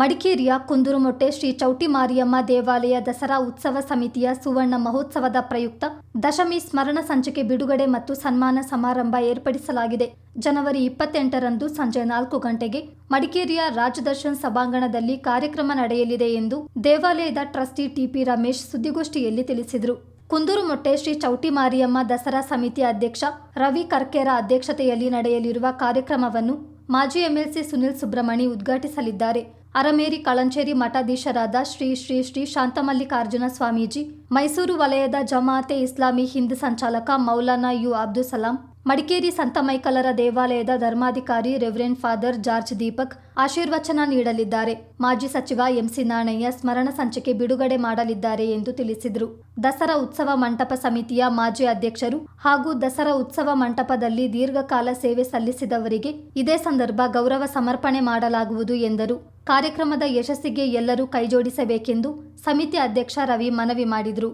ಮಡಿಕೇರಿಯ ಕುಂದುರುಮೊಟ್ಟೆ ಶ್ರೀ ಚೌಟಿ ಮಾರಿಯಮ್ಮ ದೇವಾಲಯ ದಸರಾ ಉತ್ಸವ ಸಮಿತಿಯ ಸುವರ್ಣ ಮಹೋತ್ಸವದ ಪ್ರಯುಕ್ತ ದಶಮಿ ಸ್ಮರಣ ಸಂಚಿಕೆ ಬಿಡುಗಡೆ ಮತ್ತು ಸನ್ಮಾನ ಸಮಾರಂಭ ಏರ್ಪಡಿಸಲಾಗಿದೆ. ಜನವರಿ ಇಪ್ಪತ್ತೆಂಟರಂದು ಸಂಜೆ ನಾಲ್ಕು ಗಂಟೆಗೆ ಮಡಿಕೇರಿಯ ರಾಜದರ್ಶನ್ ಸಭಾಂಗಣದಲ್ಲಿ ಕಾರ್ಯಕ್ರಮ ನಡೆಯಲಿದೆ ಎಂದು ದೇವಾಲಯದ ಟ್ರಸ್ಟಿ ಟಿಪಿ ರಮೇಶ್ ಸುದ್ದಿಗೋಷ್ಠಿಯಲ್ಲಿ ತಿಳಿಸಿದರು. ಕುಂದೂರುಮೊಟ್ಟೆ ಶ್ರೀ ಚೌಟಿ ಮಾರಿಯಮ್ಮ ದಸರಾ ಸಮಿತಿ ಅಧ್ಯಕ್ಷ ರವಿ ಕರ್ಕೇರ ಅಧ್ಯಕ್ಷತೆಯಲ್ಲಿ ನಡೆಯಲಿರುವ ಕಾರ್ಯಕ್ರಮವನ್ನು ಮಾಜಿ ಎಂಎಲ್ಸಿ ಸುನಿಲ್ ಸುಬ್ರಹ್ಮಣಿ ಉದ್ಘಾಟಿಸಲಿದ್ದಾರೆ. ಅರಮೇರಿ ಕಳಂಚೇರಿ ಮಠಾಧೀಶರಾದ ಶ್ರೀ ಶ್ರೀ ಶ್ರೀ ಶಾಂತಮಲ್ಲಿಕಾರ್ಜುನ ಸ್ವಾಮೀಜಿ, ಮೈಸೂರು ವಲಯದ ಜಮಾತೆ ಇಸ್ಲಾಮಿ ಹಿಂದ್ ಸಂಚಾಲಕ ಮೌಲಾನಾ ಯು ಅಬ್ದುಸಲಾಂ ಮಡಿಕೇರಿ ಸಂತ ಮೈಕಲರ ದೇವಾಲಯದ ಧರ್ಮಾಧಿಕಾರಿ ರೆವರೆಂಡ್ ಫಾದರ್ ಜಾರ್ಜ್ ದೀಪಕ್ ಆಶೀರ್ವಚನ ನೀಡಲಿದ್ದಾರೆ. ಮಾಜಿ ಸಚಿವ ಎಂಸಿ ನಾಣಯ್ಯ ಸ್ಮರಣ ಸಂಚಿಕೆ ಬಿಡುಗಡೆ ಮಾಡಲಿದ್ದಾರೆ ಎಂದು ತಿಳಿಸಿದರು. ದಸರಾ ಉತ್ಸವ ಮಂಟಪ ಸಮಿತಿಯ ಮಾಜಿ ಅಧ್ಯಕ್ಷರು ಹಾಗೂ ದಸರಾ ಉತ್ಸವ ಮಂಟಪದಲ್ಲಿ ದೀರ್ಘಕಾಲ ಸೇವೆ ಸಲ್ಲಿಸಿದವರಿಗೆ ಇದೇ ಸಂದರ್ಭ ಗೌರವ ಸಮರ್ಪಣೆ ಮಾಡಲಾಗುವುದು ಎಂದರು. ಕಾರ್ಯಕ್ರಮದ ಯಶಸ್ಸಿಗೆ ಎಲ್ಲರೂ ಕೈಜೋಡಿಸಬೇಕೆಂದು ಸಮಿತಿ ಅಧ್ಯಕ್ಷ ರವಿ ಮನವಿ ಮಾಡಿದರು.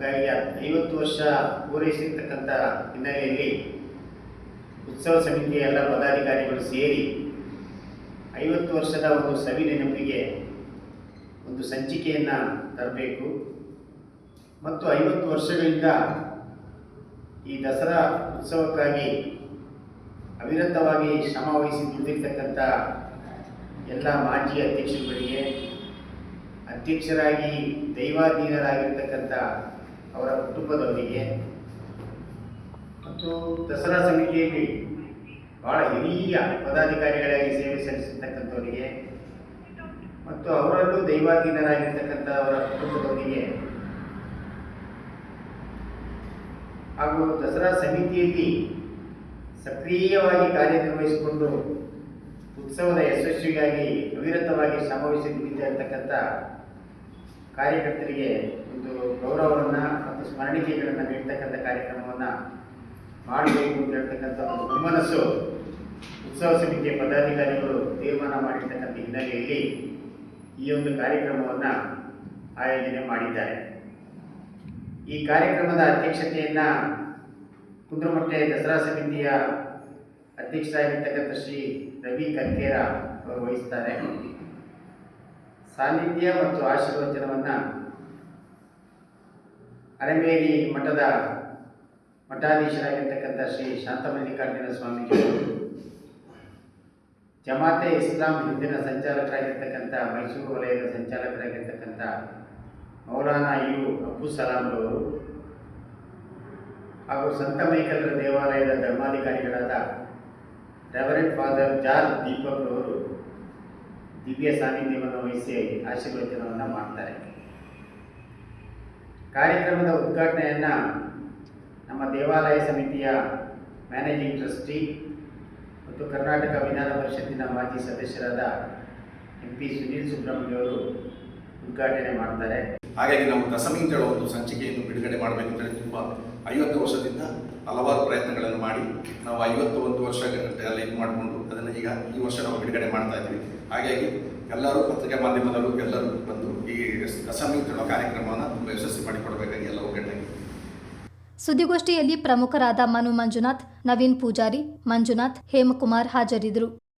ಹಾಗಾಗಿ ಐವತ್ತು ವರ್ಷ ಪೂರೈಸಿರ್ತಕ್ಕಂಥ ಹಿನ್ನೆಲೆಯಲ್ಲಿ ಉತ್ಸವ ಸಮಿತಿಯ ಎಲ್ಲ ಪದಾಧಿಕಾರಿಗಳು ಸೇರಿ ಐವತ್ತು ವರ್ಷದ ಒಂದು ಸವಿ ನೆನಪಿಗೆ ಒಂದು ಸಂಚಿಕೆಯನ್ನು ತರಬೇಕು. ಮತ್ತು ಐವತ್ತು ವರ್ಷಗಳಿಂದ ಈ ದಸರಾ ಉತ್ಸವಕ್ಕಾಗಿ ಅವಿರತವಾಗಿ ಶ್ರಮ ವಹಿಸಿ ಎಲ್ಲ ಮಾಜಿ ಅಧ್ಯಕ್ಷರುಗಳಿಗೆ, ಅಧ್ಯಕ್ಷರಾಗಿ ದೈವಾಧೀನರಾಗಿರ್ತಕ್ಕಂಥ ಅವರ ಕುಟುಂಬದೊಂದಿಗೆ ಮತ್ತು ದಸರಾ ಸಮಿತಿಯಲ್ಲಿ ಬಹಳ ಹಿರಿಯ ಪದಾಧಿಕಾರಿಗಳಾಗಿ ಸೇವೆ ಸಲ್ಲಿಸಿರ್ತಕ್ಕಂಥವರಿಗೆ ಮತ್ತು ಅವರಲ್ಲೂ ದೈವಾಧೀನರಾಗಿರ್ತಕ್ಕಂಥ ಅವರ ಕುಟುಂಬದೊಂದಿಗೆ ಹಾಗೂ ದಸರಾ ಸಮಿತಿಯಲ್ಲಿ ಸಕ್ರಿಯವಾಗಿ ಕಾರ್ಯನಿರ್ವಹಿಸಿಕೊಂಡು ಉತ್ಸವದ ಯಶಸ್ವಿಗಾಗಿ ಅವಿರತವಾಗಿ ಶ್ರಮವಹಿಸಿ ದುಡಿತಾ ಇರ್ತಕ್ಕಂಥ ಕಾರ್ಯಕರ್ತರಿಗೆ ಒಂದು ಗೌರವವನ್ನು ಮತ್ತು ಸ್ಮರಣಿಕೆಗಳನ್ನು ನೀಡ್ತಕ್ಕಂಥ ಕಾರ್ಯಕ್ರಮವನ್ನು ಮಾಡಬೇಕು ಅಂತ ಹೇಳ್ತಕ್ಕಂಥ ಒಂದು ಹುಮ್ಮನಸ್ಸು ಉತ್ಸವ ಸಮಿತಿಯ ಪದಾಧಿಕಾರಿಗಳು ತೀರ್ಮಾನ ಮಾಡಿರ್ತಕ್ಕಂಥ ಹಿನ್ನೆಲೆಯಲ್ಲಿ ಈ ಒಂದು ಕಾರ್ಯಕ್ರಮವನ್ನು ಆಯೋಜನೆ ಮಾಡಿದ್ದಾರೆ. ಈ ಕಾರ್ಯಕ್ರಮದ ಅಧ್ಯಕ್ಷತೆಯನ್ನು ಕುಂದ್ರಮಟ್ಟೆ ದಸರಾ ಸಮಿತಿಯ ಅಧ್ಯಕ್ಷರಾಗಿರ್ತಕ್ಕಂಥ ಶ್ರೀ ರವಿ ಕರ್ಕೇರ ಅವರು ವಹಿಸ್ತಾರೆ. ಸಾನ್ನಿಧ್ಯ ಮತ್ತು ಆಶೀರ್ವಚನವನ್ನು ಅರಮೇರಿ ಮಠದ ಮಠಾಧೀಶರಾಗಿರ್ತಕ್ಕಂಥ ಶ್ರೀ ಶಾಂತಮಲ್ಲಿಕಾರ್ಜುನ ಸ್ವಾಮೀಜಿಗಳು ಜಮಾತೆ ಇಸ್ಲಾಂ ಹಿಂದಿನ ಸಂಚಾಲಕರಾಗಿರ್ತಕ್ಕಂಥ, ಮೈಸೂರು ವಲಯದ ಸಂಚಾಲಕರಾಗಿರ್ತಕ್ಕಂಥ ಮೌಲಾನಾ ಯು ಅಬ್ಬು ಸಲಾಂರವರು ಹಾಗೂ ಸಂತ ದೇವಾಲಯದ ಧರ್ಮಾಧಿಕಾರಿಗಳಾದ ರೆವರೆಂಟ್ ಫಾದರ್ ಜಾರ್ಜ್ ದೀಪಕ್ ಅವರು ದಿವ್ಯ ಸಾನ್ನಿಧ್ಯವನ್ನು ವಹಿಸಿ ಆಶೀರ್ವಚನವನ್ನು ಮಾಡ್ತಾರೆ. ಕಾರ್ಯಕ್ರಮದ ಉದ್ಘಾಟನೆಯನ್ನು ನಮ್ಮ ದೇವಾಲಯ ಸಮಿತಿಯ ಮ್ಯಾನೇಜಿಂಗ್ ಟ್ರಸ್ಟಿ ಮತ್ತು ಕರ್ನಾಟಕ ವಿಧಾನ ಪರಿಷತ್ತಿನ ಮಾಜಿ ಸದಸ್ಯರಾದ ಎಂ ಪಿ ಸುನೀಲ್ ಸುಬ್ರಹ್ಮಣ್ಯವರು ಉದ್ಘಾಟನೆ ಮಾಡ್ತಾರೆ. ಹಾಗಾಗಿ ನಾವು ದಸಮಿ ಅಂತ ಹೇಳೋ ಒಂದು ಸಂಚಿಕೆಯನ್ನು ಬಿಡುಗಡೆ ಮಾಡಬೇಕು ಅಂತೇಳಿ ತುಂಬ ಐವತ್ತು ವರ್ಷದಿಂದ ಹಲವಾರು ಪ್ರಯತ್ನಗಳನ್ನು ಮಾಡಿ ನಾವು ಐವತ್ತು ಒಂದು ವರ್ಷ ಎಲ್ಲ ಇದು ಮಾಡಿಕೊಂಡು ಅದನ್ನು ಈಗ ಈ ವರ್ಷ ನಾವು ಬಿಡುಗಡೆ ಮಾಡ್ತಾ ಇದ್ದೀವಿ. ಹಾಗಾಗಿ ಎಲ್ಲರೂ ಪತ್ರಿಕಾ ಮಾಧ್ಯಮದಲ್ಲೂ ಎಲ್ಲರೂ ಬಂದು ಈ ದಸಮಿ ಅಂತ ಹೇಳೋ ಕಾರ್ಯಕ್ರಮವನ್ನು ತುಂಬ ಯಶಸ್ವಿ ಮಾಡಿಕೊಡಬೇಕಾಗಿ ಎಲ್ಲ ಒಗ್ಗಟ್ಟಾಗಿ ಸುದ್ದಿಗೋಷ್ಠಿಯಲ್ಲಿ ಪ್ರಮುಖರಾದ ಮನು ಮಂಜುನಾಥ್, ನವೀನ್ ಪೂಜಾರಿ, ಮಂಜುನಾಥ್, ಹೇಮಕುಮಾರ್ ಹಾಜರಿದ್ದರು.